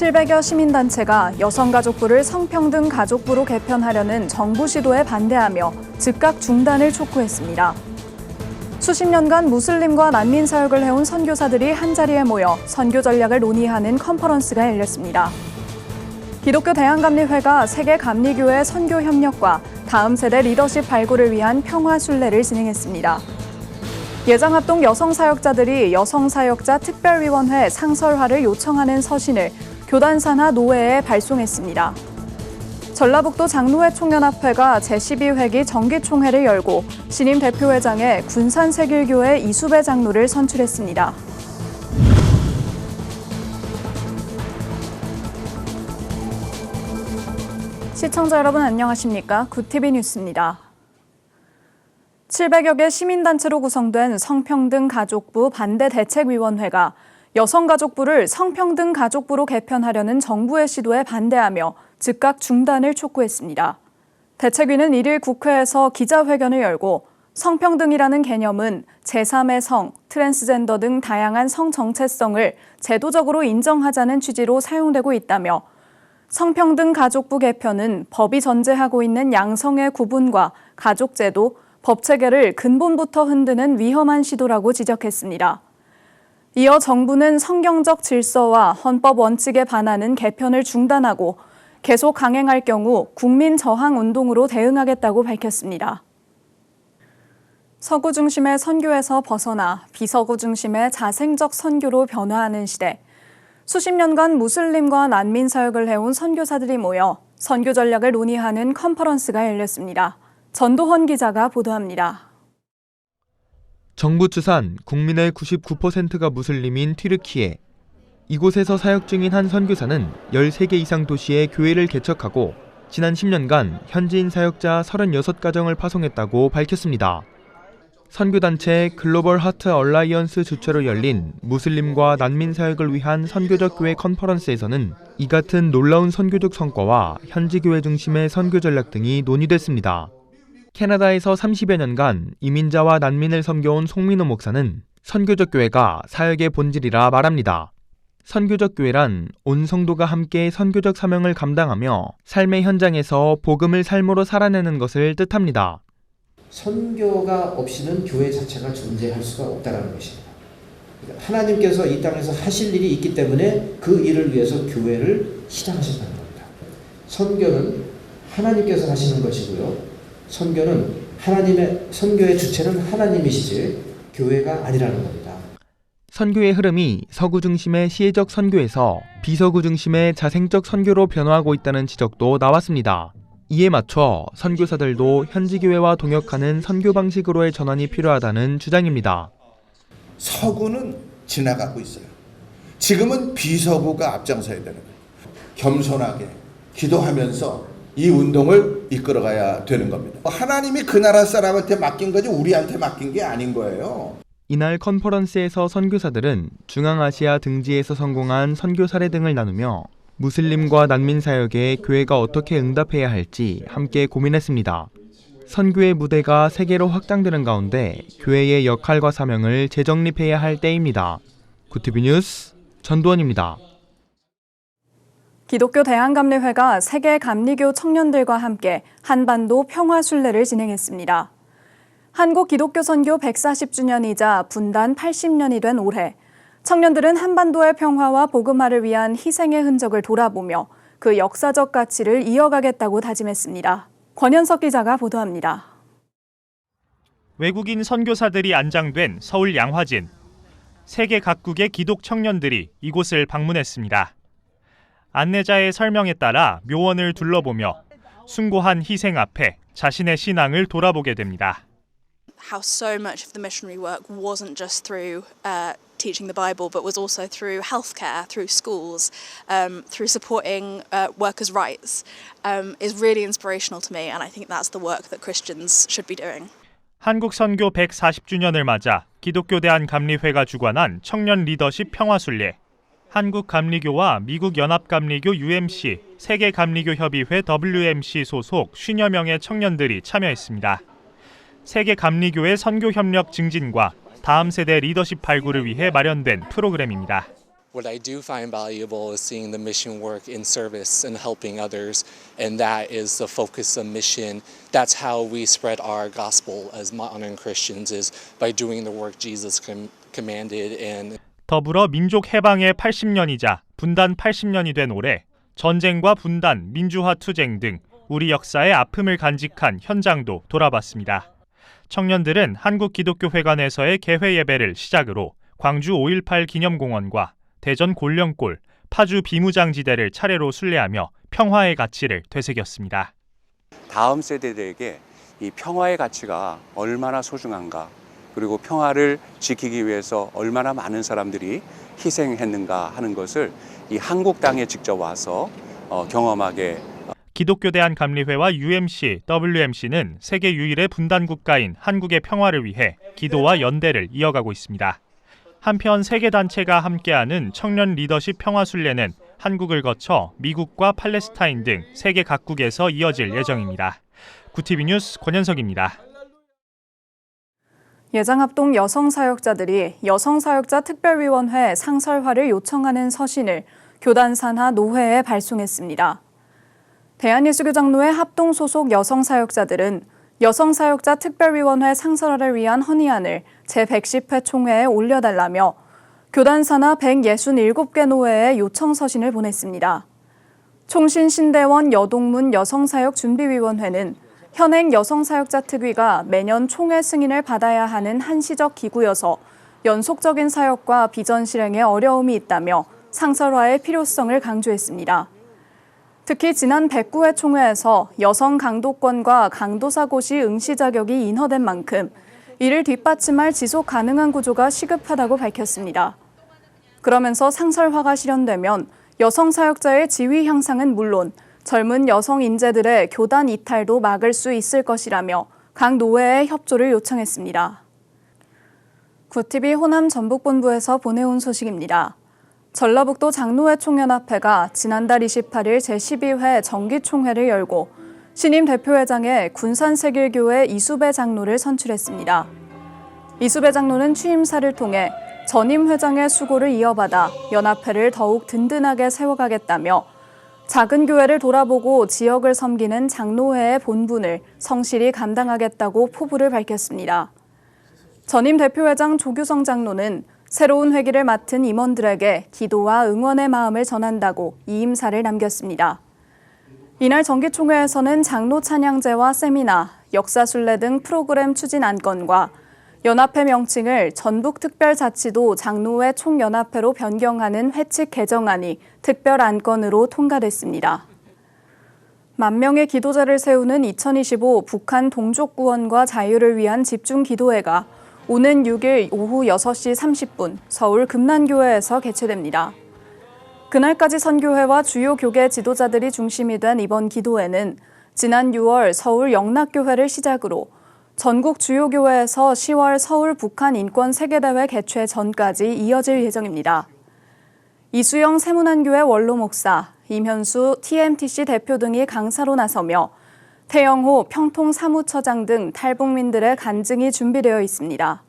700여 시민단체가 여성가족부를 성평등 가족부로 개편하려는 정부 시도에 반대하며 즉각 중단을 촉구했습니다. 수십 년간 무슬림과 난민 사역을 해온 선교사들이 한자리에 모여 선교 전략을 논의하는 컨퍼런스가 열렸습니다. 기독교 대한감리회가 세계 감리교회 선교 협력과 다음 세대 리더십 발굴을 위한 평화 순례를 진행했습니다. 예장합동 여성사역자들이 여성사역자 특별위원회 상설화를 요청하는 서신을 교단 산하 노회에 발송했습니다. 전라북도 장로회 총연합회가 제12회기 정기총회를 열고 신임 대표회장에 군산세길교회 이수배 장로를 선출했습니다. 시청자 여러분 안녕하십니까? 구티비 뉴스입니다. 700여 개 시민단체로 구성된 성평등 가족부 반대 대책위원회가 여성가족부를 성평등 가족부로 개편하려는 정부의 시도에 반대하며 즉각 중단을 촉구했습니다. 대책위는 1일 국회에서 기자회견을 열고 성평등이라는 개념은 제3의 성, 트랜스젠더 등 다양한 성 정체성을 제도적으로 인정하자는 취지로 사용되고 있다며 성평등 가족부 개편은 법이 전제하고 있는 양성의 구분과 가족제도, 법 체계를 근본부터 흔드는 위험한 시도라고 지적했습니다. 이어 정부는 성경적 질서와 헌법 원칙에 반하는 개편을 중단하고 계속 강행할 경우 국민 저항 운동으로 대응하겠다고 밝혔습니다. 서구 중심의 선교에서 벗어나 비서구 중심의 자생적 선교로 변화하는 시대. 수십 년간 무슬림과 난민 사역을 해온 선교사들이 모여 선교 전략을 논의하는 컨퍼런스가 열렸습니다. 전도헌 기자가 보도합니다. 정부 추산 국민의 99%가 무슬림인 튀르키예. 이곳에서 사역 중인 한 선교사는 13개 이상 도시에 교회를 개척하고 지난 10년간 현지인 사역자 36가정을 파송했다고 밝혔습니다. 선교단체 글로벌 하트 얼라이언스 주최로 열린 무슬림과 난민 사역을 위한 선교적 교회 컨퍼런스에서는 이 같은 놀라운 선교적 성과와 현지 교회 중심의 선교 전략 등이 논의됐습니다. 캐나다에서 30여 년간 이민자와 난민을 섬겨온 송민호 목사는 선교적 교회가 사역의 본질이라 말합니다. 선교적 교회란 온 성도가 함께 선교적 사명을 감당하며 삶의 현장에서 복음을 삶으로 살아내는 것을 뜻합니다. 선교가 없이는 교회 자체가 존재할 수가 없다는 것입니다. 하나님께서 이 땅에서 하실 일이 있기 때문에 그 일을 위해서 교회를 시작하셨다는 겁니다. 선교는 하나님께서 하시는 것이고요. 선교는 하나님의 선교의 주체는 하나님이시지 교회가 아니라는 겁니다. 선교의 흐름이 서구 중심의 시혜적 선교에서 비서구 중심의 자생적 선교로 변화하고 있다는 지적도 나왔습니다. 이에 맞춰 선교사들도 현지 교회와 동역하는 선교 방식으로의 전환이 필요하다는 주장입니다. 서구는 지나가고 있어요. 지금은 비서구가 앞장서야 되는 거예요. 겸손하게 기도하면서 이 운동을 이끌어가야 되는 겁니다. 하나님이 그 나라 사람한테 맡긴 거지 우리한테 맡긴 게 아닌 거예요. 이날 컨퍼런스에서 선교사들은 중앙아시아 등지에서 성공한 선교 사례 등을 나누며 무슬림과 난민 사역에 교회가 어떻게 응답해야 할지 함께 고민했습니다. 선교의 무대가 세계로 확장되는 가운데 교회의 역할과 사명을 재정립해야 할 때입니다. 구티비 뉴스 전두원입니다. 기독교 대한감리회가 세계 감리교 청년들과 함께 한반도 평화 순례를 진행했습니다. 한국 기독교 선교 140주년이자 분단 80년이 된 올해 청년들은 한반도의 평화와 복음화를 위한 희생의 흔적을 돌아보며 그 역사적 가치를 이어가겠다고 다짐했습니다. 권현석 기자가 보도합니다. 외국인 선교사들이 안장된 서울 양화진. 세계 각국의 기독 청년들이 이곳을 방문했습니다. 안내자의 설명에 따라 묘원을 둘러보며 숭고한 희생 앞에 자신의 신앙을 돌아보게 됩니다. how so much of the missionary work wasn't just through uh, teaching the Bible, but was also through healthcare, through schools, um, through supporting uh, workers' rights, um, is really inspirational to me, and I think that's the work that Christians should be doing. 한국 선교 140주년을 맞아 기독교 대한 감리회가 주관한 청년 리더십 평화 순례. 한국 감리교와 미국 연합 감리교 UMC, 세계 감리교 협의회 WMC 소속 50여 명의 청년들이 참여했습니다. 세계 감리교의 선교 협력 증진과 다음 세대 리더십 발굴을 위해 마련된 프로그램입니다. What I do find valuable is seeing the mission work in service and helping others, and that is the focus of mission. That's how we spread our gospel as modern Christians is by doing the work Jesus com- commanded and 더불어 민족 해방의 80년이자 분단 80년이 된 올해 전쟁과 분단, 민주화 투쟁 등 우리 역사의 아픔을 간직한 현장도 돌아봤습니다. 청년들은 한국기독교회관에서의 개회 예배를 시작으로 광주 5.18 기념공원과 대전 골령골, 파주 비무장지대를 차례로 순례하며 평화의 가치를 되새겼습니다. 다음 세대들에게 이 평화의 가치가 얼마나 소중한가 그리고 평화를 지키기 위해서 얼마나 많은 사람들이 희생했는가 하는 것을 이 한국 땅에 직접 와서 어, 경험하게 기독교 대한 감리회와 UMC, WMC는 세계 유일의 분단 국가인 한국의 평화를 위해 기도와 연대를 이어가고 있습니다. 한편 세계 단체가 함께하는 청년 리더십 평화 순례는 한국을 거쳐 미국과 팔레스타인 등 세계 각국에서 이어질 예정입니다. 구티비 뉴스 권현석입니다. 예장합동 여성사역자들이 여성사역자 특별위원회 상설화를 요청하는 서신을 교단 산하 노회에 발송했습니다. 대한예수교장로회 합동 소속 여성사역자들은 여성사역자 특별위원회 상설화를 위한 헌의안을 제110회 총회에 올려달라며 교단 산하 167개 노회에 요청 서신을 보냈습니다. 총신신대원 여동문 여성사역준비위원회는 현행 여성사역자 특위가 매년 총회 승인을 받아야 하는 한시적 기구여서 연속적인 사역과 비전 실행에 어려움이 있다며 상설화의 필요성을 강조했습니다. 특히 지난 109회 총회에서 여성 강도권과 강도사고시 응시 자격이 인허된 만큼 이를 뒷받침할 지속 가능한 구조가 시급하다고 밝혔습니다. 그러면서 상설화가 실현되면 여성 사역자의 지위 향상은 물론 젊은 여성 인재들의 교단 이탈도 막을 수 있을 것이라며 각 노회의 협조를 요청했습니다. 구TV 호남 전북본부에서 보내온 소식입니다. 전라북도 장로회 총연합회가 지난달 28일 제12회 정기총회를 열고 신임 대표회장에 군산세길교회 이수배 장로를 선출했습니다. 이수배 장로는 취임사를 통해 전임 회장의 수고를 이어받아 연합회를 더욱 든든하게 세워가겠다며 작은 교회를 돌아보고 지역을 섬기는 장로회의 본분을 성실히 감당하겠다고 포부를 밝혔습니다. 전임 대표회장 조규성 장로는 새로운 회기를 맡은 임원들에게 기도와 응원의 마음을 전한다고 이임사를 남겼습니다. 이날 정기총회에서는 장로 찬양제와 세미나, 역사순례 등 프로그램 추진 안건과 연합회 명칭을 전북특별자치도 장로회 총연합회로 변경하는 회칙 개정안이 특별 안건으로 통과됐습니다. 만 명의 기도자를 세우는 2025 북한 동족 구원과 자유를 위한 집중 기도회가 오는 6일 오후 6시 30분 서울 금난교회에서 개최됩니다. 그날까지 선교회와 주요 교계 지도자들이 중심이 된 이번 기도회는 지난 6월 서울 영락교회를 시작으로 전국 주요 교회에서 10월 서울 북한 인권 세계대회 개최 전까지 이어질 예정입니다. 이수영 세문안교회 원로 목사, 임현수 TMTC 대표 등이 강사로 나서며 태영호 평통 사무처장 등 탈북민들의 간증이 준비되어 있습니다.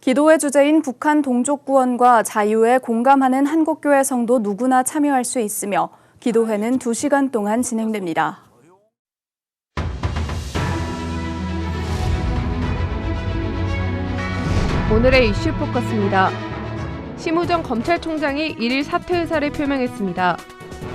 기도회 주제인 북한 동족 구원과 자유에 공감하는 한국교회 성도 누구나 참여할 수 있으며 기도회는 2시간 동안 진행됩니다. 오늘의 이슈 포커스입니다. 심우정 검찰총장이 1일 사퇴 의사를 표명했습니다.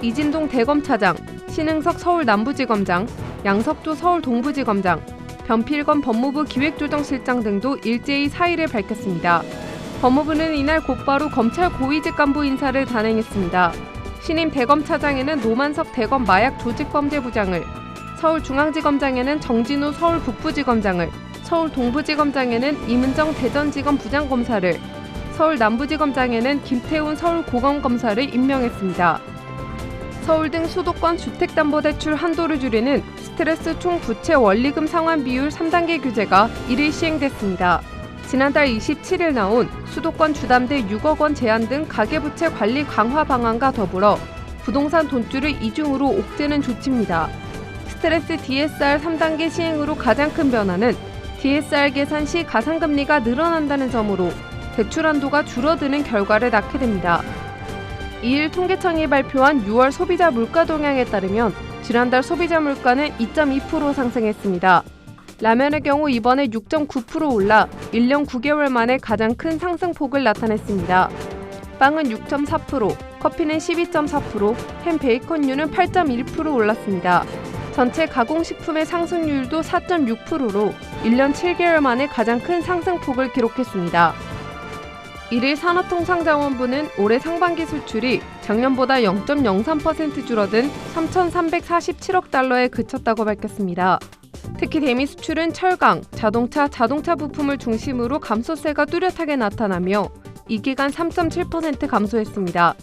이진동 대검차장, 신흥석 서울 남부지검장, 양석조 서울 동부지검장, 변필건 법무부 기획조정실장 등도 일제히 사의를 밝혔습니다. 법무부는 이날 곧바로 검찰 고위직 간부 인사를 단행했습니다. 신임 대검차장에는 노만석 대검 마약 조직범죄부장을, 서울중앙지검장에는 정진우 서울 북부지검장을, 서울 동부지검장에는 임은정 대전지검 부장검사를, 서울 남부지검장에는 김태훈 서울 고검검사를 임명했습니다. 서울 등 수도권 주택담보대출 한도를 줄이는 스트레스 총 부채 원리금 상환 비율 3단계 규제가 1일 시행됐습니다. 지난달 27일 나온 수도권 주담대 6억 원 제한 등 가계부채 관리 강화 방안과 더불어 부동산 돈줄을 이중으로 옥죄는 조치입니다. 스트레스 DSR 3단계 시행으로 가장 큰 변화는 DSR 계산 시 가상금리가 늘어난다는 점으로 대출 한도가 줄어드는 결과를 낳게 됩니다. 2일 통계청이 발표한 6월 소비자 물가 동향에 따르면 지난달 소비자 물가는 2.2% 상승했습니다. 라면의 경우 이번에 6.9% 올라 1년 9개월 만에 가장 큰 상승폭을 나타냈습니다. 빵은 6.4%, 커피는 12.4%, 햄 베이컨류는 8.1% 올랐습니다. 전체 가공식품의 상승률도 4.6%로 1년 7개월 만에 가장 큰 상승폭을 기록했습니다. 1일 산업통상자원부는 올해 상반기 수출이 작년보다 0.03% 줄어든 3,347억 달러에 그쳤다고 밝혔습니다. 특히 대미 수출은 철강, 자동차, 자동차 부품을 중심으로 감소세가 뚜렷하게 나타나며 이 기간 3.7% 감소했습니다.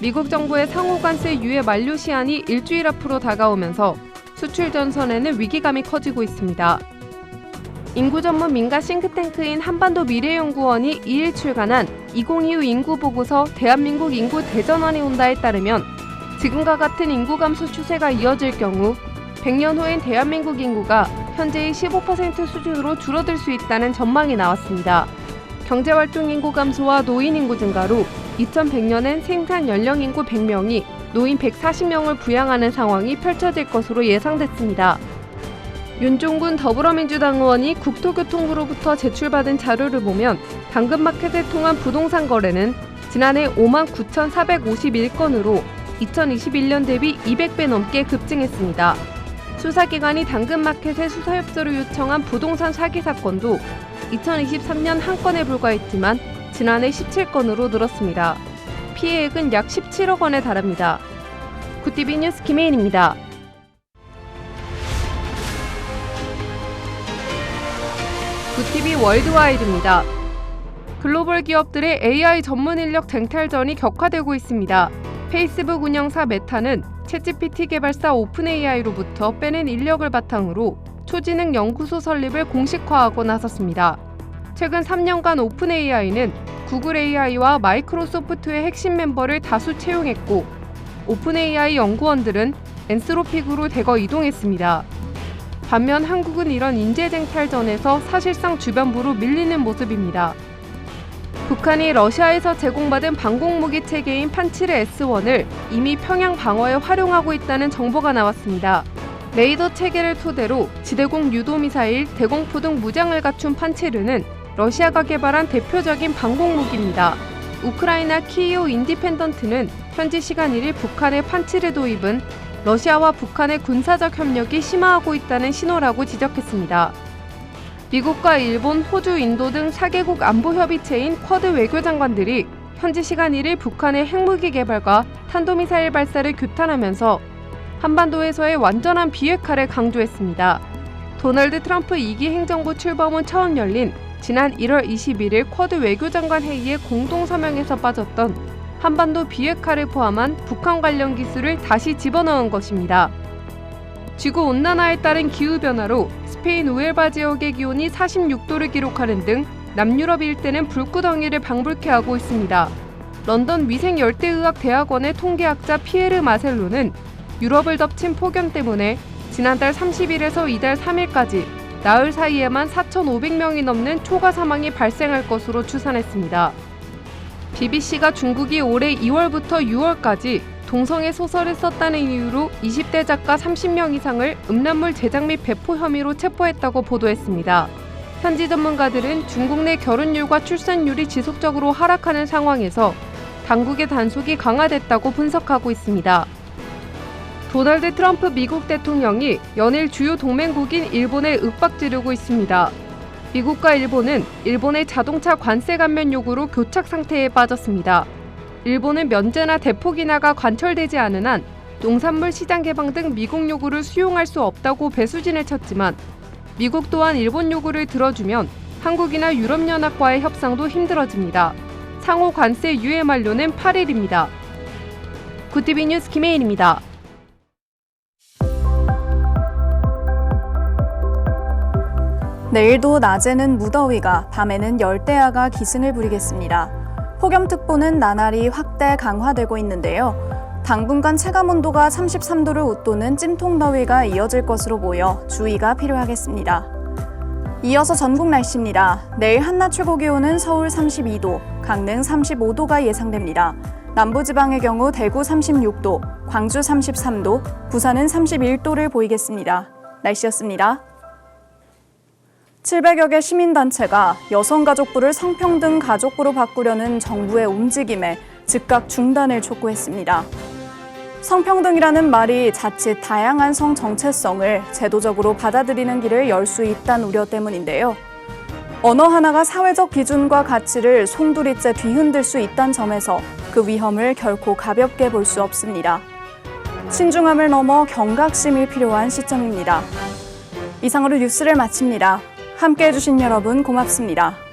미국 정부의 상호관세 유예 만료 시한이 일주일 앞으로 다가오면서 수출 전선에는 위기감이 커지고 있습니다. 인구 전문 민간 싱크탱크인 한반도 미래연구원이 2일 출간한 2025 인구 보고서 대한민국 인구 대전환이 온다에 따르면 지금과 같은 인구 감소 추세가 이어질 경우 100년 후엔 대한민국 인구가 현재의 15% 수준으로 줄어들 수 있다는 전망이 나왔습니다. 경제활동 인구 감소와 노인 인구 증가로 2100년엔 생산 연령 인구 100명이 노인 140명을 부양하는 상황이 펼쳐질 것으로 예상됐습니다. 윤종군 더불어민주당 의원이 국토교통부로부터 제출받은 자료를 보면 당근마켓을 통한 부동산 거래는 지난해 5만 9,451건으로 2021년 대비 200배 넘게 급증했습니다. 수사기관이 당근마켓에 수사협조를 요청한 부동산 사기 사건도 2023년 한 건에 불과했지만 지난해 17건으로 늘었습니다. 피해액은 약 17억 원에 달합니다. 구티비 뉴스 김혜인입니다. 구티비 월드와이드입니다. 글로벌 기업들의 AI 전문 인력 쟁탈전이 격화되고 있습니다. 페이스북 운영사 메타는 챗GPT 개발사 오픈AI로부터 빼낸 인력을 바탕으로 초지능 연구소 설립을 공식화하고 나섰습니다. 최근 3년간 오픈AI는 구글 AI와 마이크로소프트의 핵심 멤버를 다수 채용했고 오픈AI 연구원들은 엔스로픽으로 대거 이동했습니다. 반면 한국은 이런 인재쟁탈전에서 사실상 주변부로 밀리는 모습입니다. 북한이 러시아에서 제공받은 방공무기 체계인 판치르 S1을 이미 평양 방어에 활용하고 있다는 정보가 나왔습니다. 레이더 체계를 토대로 지대공 유도미사일, 대공포 등 무장을 갖춘 판치르는 러시아가 개발한 대표적인 방공 무기입니다. 우크라이나 키이오 인디펜던트는 현지 시간 1일 북한의 판치르 도입은 러시아와 북한의 군사적 협력이 심화하고 있다는 신호라고 지적했습니다. 미국과 일본, 호주, 인도 등 4개국 안보협의체인 쿼드 외교장관들이 현지 시간 1일 북한의 핵무기 개발과 탄도미사일 발사를 규탄하면서 한반도에서의 완전한 비핵화를 강조했습니다. 도널드 트럼프 2기 행정부 출범 후 처음 열린 지난 1월 21일 쿼드 외교장관 회의의 공동 서명에서 빠졌던 한반도 비핵화를 포함한 북한 관련 기술을 다시 집어넣은 것입니다. 지구 온난화에 따른 기후 변화로 스페인 우엘바 지역의 기온이 46도를 기록하는 등 남유럽 일대는 불구덩이를 방불케 하고 있습니다. 런던 위생 열대의학 대학원의 통계학자 피에르 마셀로는 유럽을 덮친 폭염 때문에 지난달 30일에서 이달 3일까지 나흘 사이에만 4,500명이 넘는 초과 사망이 발생할 것으로 추산했습니다. BBC가 중국이 올해 2월부터 6월까지 동성애 소설을 썼다는 이유로 20대 작가 30명 이상을 음란물 제작 및 배포 혐의로 체포했다고 보도했습니다. 현지 전문가들은 중국 내 결혼율과 출산율이 지속적으로 하락하는 상황에서 당국의 단속이 강화됐다고 분석하고 있습니다. 도널드 트럼프 미국 대통령이 연일 주요 동맹국인 일본에 윽박 지르고 있습니다. 미국과 일본은 일본의 자동차 관세 감면 요구로 교착 상태에 빠졌습니다. 일본은 면제나 대폭 인하가 관철되지 않은 한 농산물 시장 개방 등 미국 요구를 수용할 수 없다고 배수진을 쳤지만 미국 또한 일본 요구를 들어주면 한국이나 유럽연합과의 협상도 힘들어집니다. 상호 관세 유예 만료는 8일입니다. 구티비 뉴스 김혜인입니다. 내일도 낮에는 무더위가, 밤에는 열대야가 기승을 부리겠습니다. 폭염특보는 나날이 확대 강화되고 있는데요. 당분간 체감 온도가 33도를 웃도는 찜통더위가 이어질 것으로 보여 주의가 필요하겠습니다. 이어서 전국 날씨입니다. 내일 한낮 최고 기온은 서울 32도, 강릉 35도가 예상됩니다. 남부지방의 경우 대구 36도, 광주 33도, 부산은 31도를 보이겠습니다. 날씨였습니다. 700여 개 시민단체가 여성가족부를 성평등 가족부로 바꾸려는 정부의 움직임에 즉각 중단을 촉구했습니다. 성평등이라는 말이 자칫 다양한 성 정체성을 제도적으로 받아들이는 길을 열 수 있다는 우려 때문인데요. 언어 하나가 사회적 기준과 가치를 송두리째 뒤흔들 수 있다는 점에서 그 위험을 결코 가볍게 볼 수 없습니다. 신중함을 넘어 경각심이 필요한 시점입니다. 이상으로 뉴스를 마칩니다. 함께 해주신 여러분 고맙습니다.